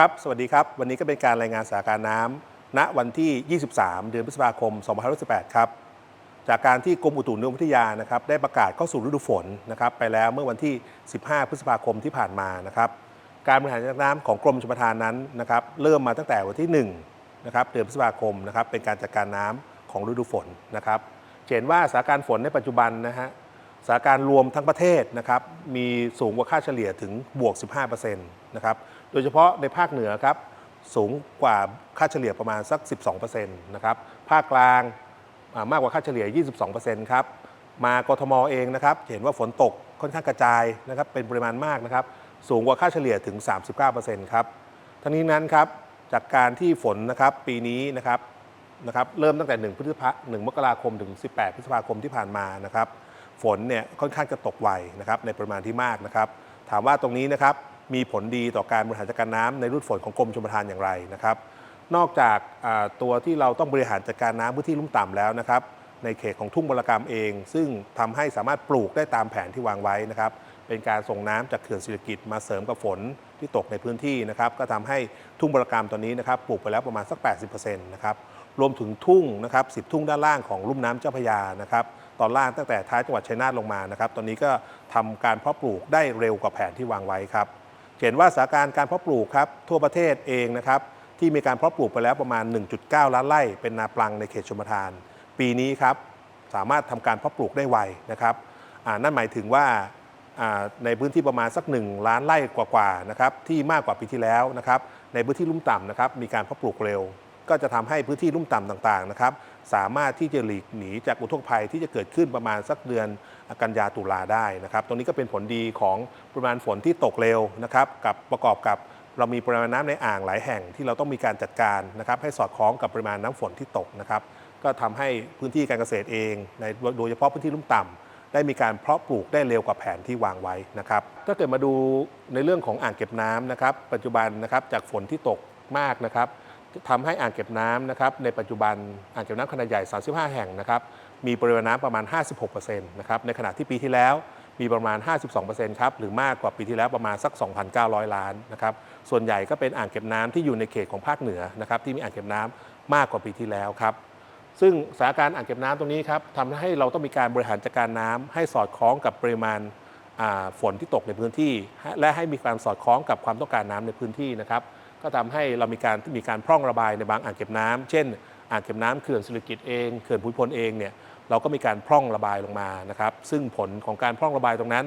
ครับ สวัสดีครับ วันนี้ก็เป็นการรายงานสถานการณ์น้ำณวันที่ 23 เดือนพฤษภาคม 2518 ครับ จากการที่กรมอุตุนิยมวิทยานะครับได้ประกาศเข้าสู่ฤดูฝนนะครับไปแล้วเมื่อวันที่ 15 พฤษภาคมที่ผ่านมานะครับ การบริหารจัดการน้ำของกรมชลประทานนั้นนะครับเริ่มมาตั้งแต่วันที่1นะครับเดือนพฤษภาคมนะครับเป็นการจัดการน้ำของฤดูฝนนะครับเห็นว่าสถานการณ์ฝนในปัจจุบันนะฮะสถานการณ์รวมทั้งประเทศนะครับมีสูงกว่าค่าเฉลี่ยถึงบวก 15%นะครับ โดยเฉพาะในภาคเหนือครับสูงกว่าค่าเฉลี่ยประมาณสัก 12%นะครับภาคกลางมากกว่าค่าเฉลี่ย 22%ครับมากทมเองนะครับเห็นว่าฝนตกค่อนข้างกระจายนะครับเป็นปริมาณมากนะครับสูงกว่าค่าเฉลี่ยถึง 39%ครับทั้งนี้นั้นครับจากการที่ฝนนะครับปีนี้นะครับนะครับเริ่มตั้งแต่ 1 พฤษภา1มกราคมถึง 18 พฤษภาคมที่ผ่านมานะครับฝนเนี่ยค่อนข้างจะตกไวนะครับในปริมาณที่มากนะครับ ถามว่าตรงนี้นะครับ มีผลดีต่อการบริหารจัดการน้ำในฤดูฝนของกรมชลประทานอย่างไรนะครับ นอกจากตัวที่เราต้องบริหารจัดการน้ำพื้นที่ลุ่มต่ำแล้วนะครับ ในเขตของทุ่งบรกรรมเอง ซึ่งทำให้สามารถปลูกได้ตามแผนที่วางไว้นะครับ เป็นการส่งน้ำจากเขื่อนศิริกิตมาเสริมกับฝนที่ตกในพื้นที่นะครับ ก็ทำให้ทุ่งบรกรรมตอนนี้นะครับปลูกไปแล้วประมาณสัก 80%นะครับรวมถึงทุ่งนะครับสิบทุ่งด้านล่างของลุ่มน้ำเจ้าพยานะครับตอนล่างตั้งแต่ท้ายจังหวัดชัยนาทลงมานะครับ ตอนนี้ก็ทำการเพาะปลูกได้เร็วกว่าแผนที่วางไว้ครับ เห็นว่าสถานการณ์การเพาะปลูกครับทั่วประเทศเองนะครับที่มีการเพาะปลูกไปแล้วประมาณ 1.9 ล้านไร่ เป็นนาปลังในเขตชมทาน ปีนี้ครับสามารถทำการเพาะปลูกได้ไวนะครับนั่นหมายถึงว่าอ่าในพื้นที่ประมาณสัก 1 ล้านไร่กว่าๆนะครับที่มากกว่าปีที่แล้วนะครับในพื้นที่ลุ่มต่ำนะครับมีการเพาะปลูกเร็ว ก็จะทำให้พื้นที่ลุ่มต่ำต่างๆนะครับสามารถที่จะหลีกหนีจากอุทกภัยที่จะเกิดขึ้นประมาณสักเดือนกันยาตุลาได้นะครับ ตรงนี้ก็เป็นผลดีของปริมาณฝนที่ตกเร็วนะครับกับประกอบกับเรามีปริมาณน้ำในอ่างหลายแห่งที่เราต้องมีการจัดการนะครับให้สอดคล้องกับปริมาณน้ำฝนที่ตกนะครับ ก็ทำให้พื้นที่การเกษตรเองในโดยเฉพาะพื้นที่ลุ่มต่ำได้มีการเพาะปลูกได้เร็วกว่าแผนที่วางไว้นะครับ ถ้าเกิดมาดูในเรื่องของอ่างเก็บน้ำนะครับ ปัจจุบันนะครับจากฝนที่ตกมากนะครับ ทำให้อ่างเก็บน้ำนะครับในปัจจุบันอ่างเก็บน้ำขนาดใหญ่ 35 แห่งนะครับมีปริมาณน้ำประมาณ 56%นะครับในขณะที่ปีที่แล้วมีประมาณ 52%ครับหรือมากกว่าปีที่แล้วประมาณสัก 2,900 ล้านนะครับส่วนใหญ่ก็เป็นอ่างเก็บน้ำที่อยู่ในเขตของภาคเหนือนะครับที่มีอ่างเก็บน้ำมากกว่าปีที่แล้วครับซึ่งสถานการณ์อ่างเก็บน้ำตรงนี้ครับทำให้เราต้องมีการบริหารจัดการน้ำให้สอดคล้องกับปริมาณฝนที่ตกในพื้นที่ และให้มีการสอดคล้องกับความต้องการน้ำในพื้นที่นะครับ ก็ทำให้เรามีการมีการพร่องระบายในบางอ่างเก็บน้ำเช่น อ่างเก็บน้ำเขื่อนศิริกิตเองเขื่อนภูมิพลเองเนี่ยเราก็มีการพร่องระบายลงมานะครับ ซึ่งผลของการพร่องระบายตรงนั้น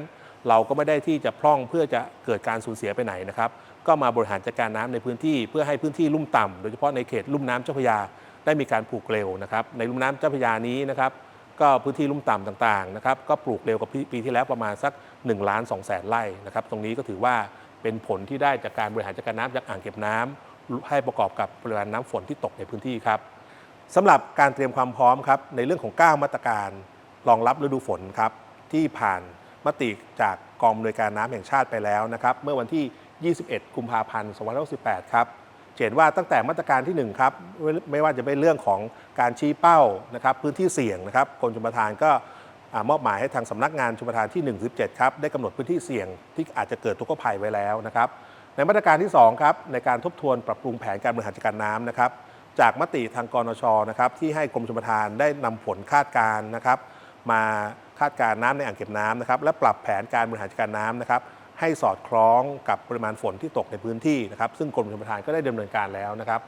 เราก็ไม่ได้ที่จะพร่องเพื่อจะเกิดการสูญเสียไปไหนนะครับ ก็มาบริหารจัดการน้ำในพื้นที่ เพื่อให้พื้นที่ลุ่มต่ำโดยเฉพาะในเขตลุ่มน้ำเจ้าพระยาได้มีการปลูกเร็วนะครับ ในลุ่มน้ำเจ้าพระยานี้นะครับก็พื้นที่ลุ่มต่ำต่างๆนะครับก็ปลูกเร็วกว่าปีปีที่แล้วประมาณสัก 1 ล้าน2แสนไร่นะครับตรงนี้ก็ถือว่า เป็นผลที่ได้จากการบริหารจัดการน้ำจากอ่างเก็บน้ำให้ประกอบกับปริมาณน้ำฝนที่ตกในพื้นที่ครับสำหรับการเตรียมความพร้อมครับในเรื่องของ 9 มาตรการรองรับฤดูฝนครับที่ผ่านมติจากกองอำนวยการน้ำแห่งชาติไปแล้วนะครับเมื่อวันที่ 21 กุมภาพันธ์ 2568 ครับเห็นว่าตั้งแต่มาตรการที่ 1 ครับ ไม่ว่าจะเป็นเรื่องของการชี้เป้านะครับพื้นที่เสี่ยงนะครับกรมชลประทานก็ มอบหมายให้ทางสำนักงานชลประทานที่ 117 ครับได้กำหนดพื้นที่เสี่ยงที่อาจจะเกิดทุกขภัยไว้แล้วนะครับ ในมาตรการที่ 2 ครับ ในการทบทวนปรับปรุงแผนการบริหารจัดการน้ำนะครับ จากมติทางกรนชนะครับที่ให้กรมชลประทานได้นำผลคาดการณ์นะครับ มาคาดการณ์น้ำในอ่างเก็บน้ำนะครับ และปรับแผนการบริหารจัดการน้ำนะครับ ให้สอดคล้องกับปริมาณฝนที่ตกในพื้นที่นะครับ ซึ่งกรมชลประทานก็ได้ดำเนินการแล้วนะครับ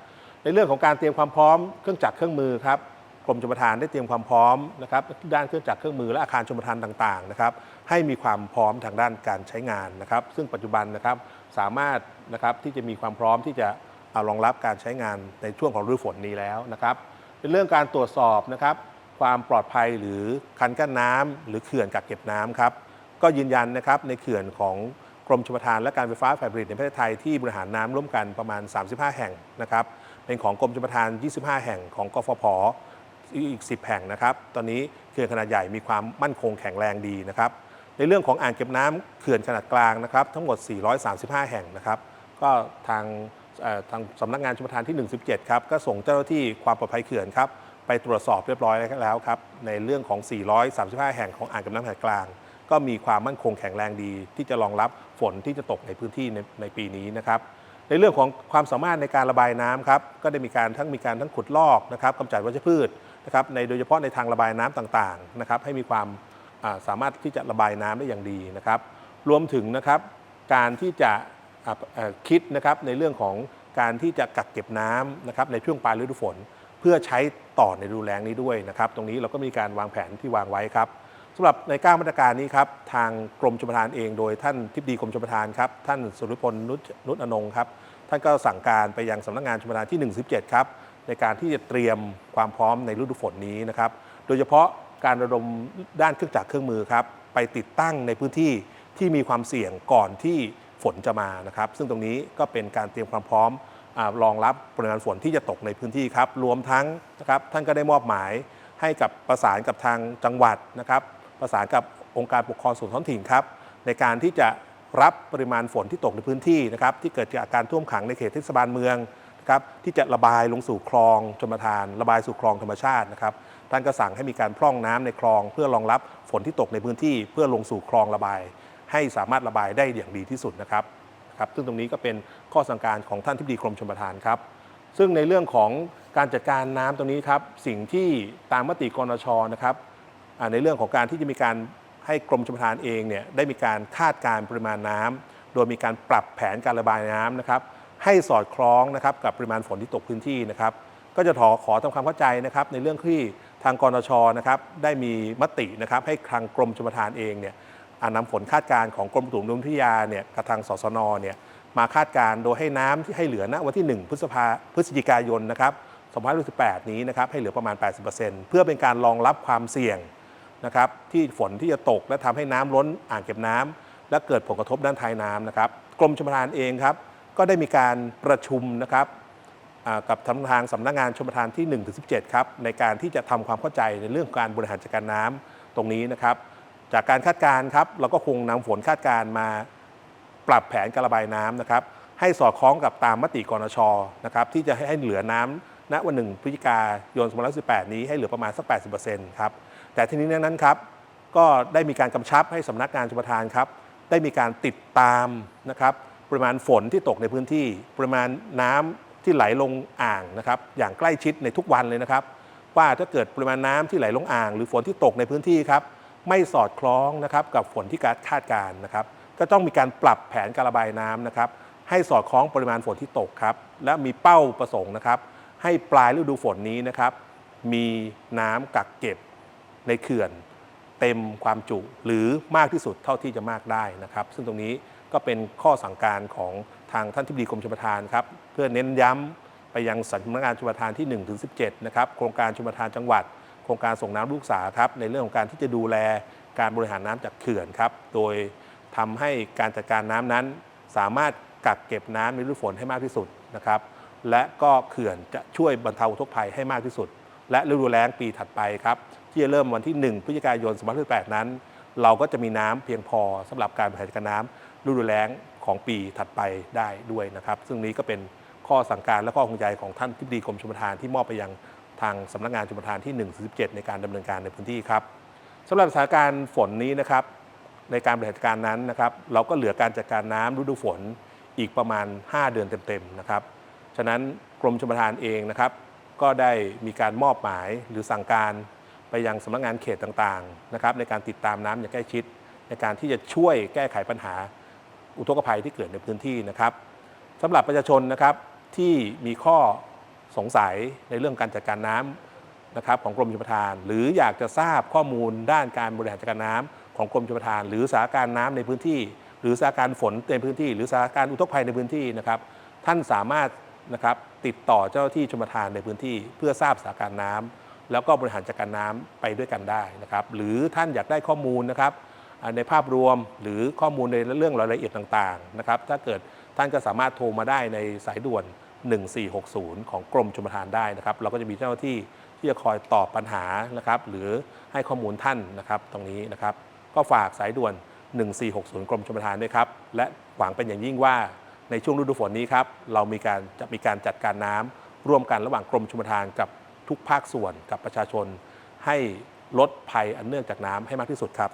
ในเรื่องของการเตรียมความพร้อมเครื่องจักรเครื่องมือครับ กรมชลประทานได้เตรียมความพร้อมนะครับด้านเครื่องจักรเครื่องมือและอาคารชลประทานต่างๆนะครับให้มีความพร้อมทางด้านการใช้งานนะครับ ซึ่งปัจจุบันนะครับสามารถนะครับที่จะมีความพร้อมที่จะเอารองรับการใช้งานในช่วงของฤดูฝนนี้แล้วนะครับในเรื่องการตรวจสอบนะครับความปลอดภัยหรือคันกั้นน้ำหรือเขื่อนกักเก็บน้ำครับก็ยืนยันนะครับในเขื่อนของกรมชลประทานและการไฟฟ้าฝ่ายผลิตในประเทศไทยที่บริหารน้ำร่วมกันประมาณ 35 แห่งนะครับเป็นของกรมชลประทาน 25 แห่งของกฟผ อีก 10 แห่งนะครับ ตอนนี้เขื่อนขนาดใหญ่มีความมั่นคงแข็งแรงดีนะครับ ในเรื่องของอ่างเก็บน้ำเขื่อนขนาดกลางนะครับ ทั้งหมด 435 แห่งนะครับ ก็ทางทางสำนักงานชลปรทานที่ 117 ครับ ก็ส่งเจ้าหน้าที่ความปลอดภัยเขื่อนครับ ไปตรวจสอบเรียบร้อยแล้วครับ ในเรื่องของ 435 แห่งของอ่างเก็บน้ำขนาดกลาง ก็มีความมั่นคงแข็งแรงดี ที่จะรองรับฝนที่จะตกในพื้นที่ในในปีนี้นะครับในเรื่องของความสามารถในการระบายน้ำครับก็ได้มีการทั้งมีการทั้งขุดลอกนะครับกำจัดวัชพืช นะครับในโดยเฉพาะในทางระบายน้ำต่างๆนะครับให้มีความาสามารถที่จะระบายน้ำได้อย่างดีนะครับ รวมถึงนะครับการที่จะคิดนะครับในเรื่องของการที่จะกักเก็บน้ำนะครับในช่วงปลายฤดูฝน เพื่อใช้ต่อในฤดูแล้งนี้ด้วยนะครับ ตรงนี้เราก็มีการวางแผนที่วางไว้ครับสำหรับใน9มาตรการนี้ครับทางกรมชลประทานเอง โดยท่านทิบดีกรมชลประทานครับท่านสุริพลนุชนุชอนงครับท่านก็สั่งการไปยังสำนักงานชลประทานที่ 117 ครับ ในการที่จะเตรียมความพร้อมในฤดูฝนนี้นะครับ โดยเฉพาะการระดมด้านเครื่องจักรเครื่องมือครับไปติดตั้งในพื้นที่ที่มีความเสี่ยงก่อนที่ฝนจะมานะครับ ซึ่งตรงนี้ก็เป็นการเตรียมความพร้อมอรองรับปริมาณฝนที่จะตกในพื้นที่ครับ รวมทั้งนะครับท่านก็ได้มอบหมายให้กับประสานกับทางจังหวัดนะครับ ประสานกับองค์การปกครองส่วนท้องถิ่นครับ ในการที่จะรับปริมาณฝนที่ตกในพื้นที่นะครับที่เกิดจากการท่วมขังในเขตเทศบาลเมือง นะครับที่จะระบายลงสู่คลองชลทาน ระบายสู่คลองธรรมชาตินะครับท่านก็สั่งให้มีการพร่องน้ำในคลอง เพื่อรองรับฝนที่ตกในพื้นที่ เพื่อลงสู่คลองระบาย ให้สามารถระบายได้อย่างดีที่สุดนะครับครับซึ่งตรงนี้ก็เป็นข้อสั่งการของท่านที่ดีกรมชลประทานครับ ซึ่งในเรื่องของการจัดการน้ำตรงนี้ครับสิ่งที่ตามมติกรณชนะครับในเรื่องของการที่จะมีการให้กรมชลประทานเองเนี่ยได้มีการคาดการปริมาณน้ำโดยมีการปรับแผนการระบายน้ำนะครับ ให้สอดคล้องนะครับกับปริมาณฝนที่ตกพื้นที่นะครับก็จะขอขอทำความเข้าใจนะครับในเรื่องที่ทางกรณชนะครับได้มีมตินะครับให้ทางกรมชลประทานเองเนี่ยอนำฝนคาดการณ์ของกรมอุตุนิยมวิทยาเนี่ยกับทางสสนเนี่ยมาคาดการณ์โดยให้น้ำที่ให้เหลือณวันที่ 1 พฤษภาพฤศจิกายนนะครับ2568 นี้นะครับให้เหลือประมาณ 80%เพื่อเป็นการรองรับความเสี่ยงนะครับที่ฝนที่จะตกและทำให้น้ำล้นอ่างเก็บน้ำและเกิดผลกระทบด้านท้ายน้ำนะครับกรมชลประทานเองครับ ก็ได้มีการประชุมนะครับกับทางทางสำนักงานชลประทานที่1ถึง17 ครับ ในการที่จะทำความเข้าใจในเรื่องการบริหารจัดการน้ำตรงนี้นะครับ จากการคาดการณ์ครับเราก็คงนำฝนคาดการณ์มาปรับแผนการระบายน้ำนะครับ ให้สอดคล้องกับตามมติกรณชนะครับ ที่จะให้ให้เหลือน้ำณวันหนึ่งพฤศจิกายน2518 นี้ให้เหลือประมาณสัก 80%ครับ แต่ทีนี้นั้นครับ ก็ได้มีการกำชับให้สำนักงานชลประทานครับ ได้มีการติดตามนะครับ ปริมาณฝนที่ตกในพื้นที่ ปริมาณน้ำที่ไหลลงอ่างนะครับอย่างใกล้ชิดในทุกวันเลยนะครับ ว่าถ้าเกิดปริมาณน้ำที่ไหลลงอ่าง หรือฝนที่ตกในพื้นที่ครับไม่สอดคล้องนะครับกับฝนที่คาดการ์นะครับ ก็ต้องมีการปรับแผนการระบายน้ำนะครับ ให้สอดคล้องปริมาณฝนที่ตกครับ และมีเป้าประสงค์นะครับ ให้ปลายฤดูฝนนี้นะครับ มีน้ำกักเก็บในเขื่อน เต็มความจุหรือมากที่สุดเท่าที่จะมากได้นะครับ ซึ่งตรงนี้ ก็เป็นข้อสั่งการของทางท่านทิบดีกรมชลประทานครับเพื่อเน้นย้ำไปยังสำนักงานชลประทานที่ 1 ถึง 17 นะครับโครงการชลประทานจังหวัด โครงการส่งน้ำลูกสาครับในเรื่องของการที่จะดูแลการบริหารน้ำจากเขื่อนครับโดยทำให้การจัดการน้ำนั้น สามารถกักเก็บน้ำในฤดูฝนให้มากที่สุดนะครับและก็เขื่อนจะช่วยบรรเทาอุกภัยให้มากที่สุด และฤดูแล้งปีถัดไปครับที่จะเริ่มวันที่ 1 พฤศจิกายน 2568 นั้น เราก็จะมีน้ำเพียงพอสำหรับการบริหารจัดการน้ำ ฤดูแล้งของปีถัดไปได้ด้วยนะครับ ซึ่งนี้ก็เป็นข้อสั่งการและข้อคงใจของท่านทิบดีกรมชลปรทานที่มอบไปยังทางสำนักงานชลปรทานที่1ถึง17 ในการดำเนินการในพื้นที่ครับสำหรับสถานการณ์ฝนนี้นะครับในการบริหารจัดการนั้นนะครับเราก็เหลือการจัดการน้ำฤดูฝนอีกประมาณ 5 เดือนเต็มๆนะครับฉะนั้นกรมชลปรทานเองนะครับก็ได้มีการมอบหมายหรือสั่งการไปยังสำนักงานเขตต่างๆนะครับในการติดตามน้ำอย่างใกล้ชิด ในการที่จะช่วยแก้ไขปัญหา อุทกภัยที่เกิดในพื้นที่นะครับสำหรับประชาชนนะครับที่มีข้อสงสัยในเรื่องการจัดการน้ำนะครับของกรมชลประทาน หรืออยากจะทราบข้อมูลด้านการบริหารจัดการน้ำของกรมชลประทาน หรือสถานการณ์น้ำในพื้นที่ หรือสถานการณ์ฝนในพื้นที่ หรือสถานการณ์อุทกภัยในพื้นที่นะครับ ท่านสามารถนะครับติดต่อเจ้าที่ชลประทานในพื้นที่ เพื่อทราบสถานการณ์น้ำแล้วก็บริหารจัดการน้ำไปด้วยกันได้นะครับ หรือท่านอยากได้ข้อมูลนะครับ ในภาพรวมหรือข้อมูลในเรื่องรายละเอียดต่างๆนะครับถ้าเกิดท่านก็สามารถโทรมาได้ในสายด่วน 1460 ของกรมชลประทานได้นะครับ เราก็จะมีเจ้าหน้าที่ที่จะคอยตอบปัญหานะครับ หรือให้ข้อมูลท่านนะครับ ตรงนี้นะครับ ก็ฝากสายด่วน 1460 กรมชลประทานด้วยครับ และหวังเป็นอย่างยิ่งว่าในช่วงฤดูฝนนี้ครับ เรามีการจะมีการจัดการน้ำร่วมกันระหว่างกรมชลประทานกับทุกภาคส่วนกับประชาชน ให้ลดภัยอันเนื่องจากน้ำให้มากที่สุดครับ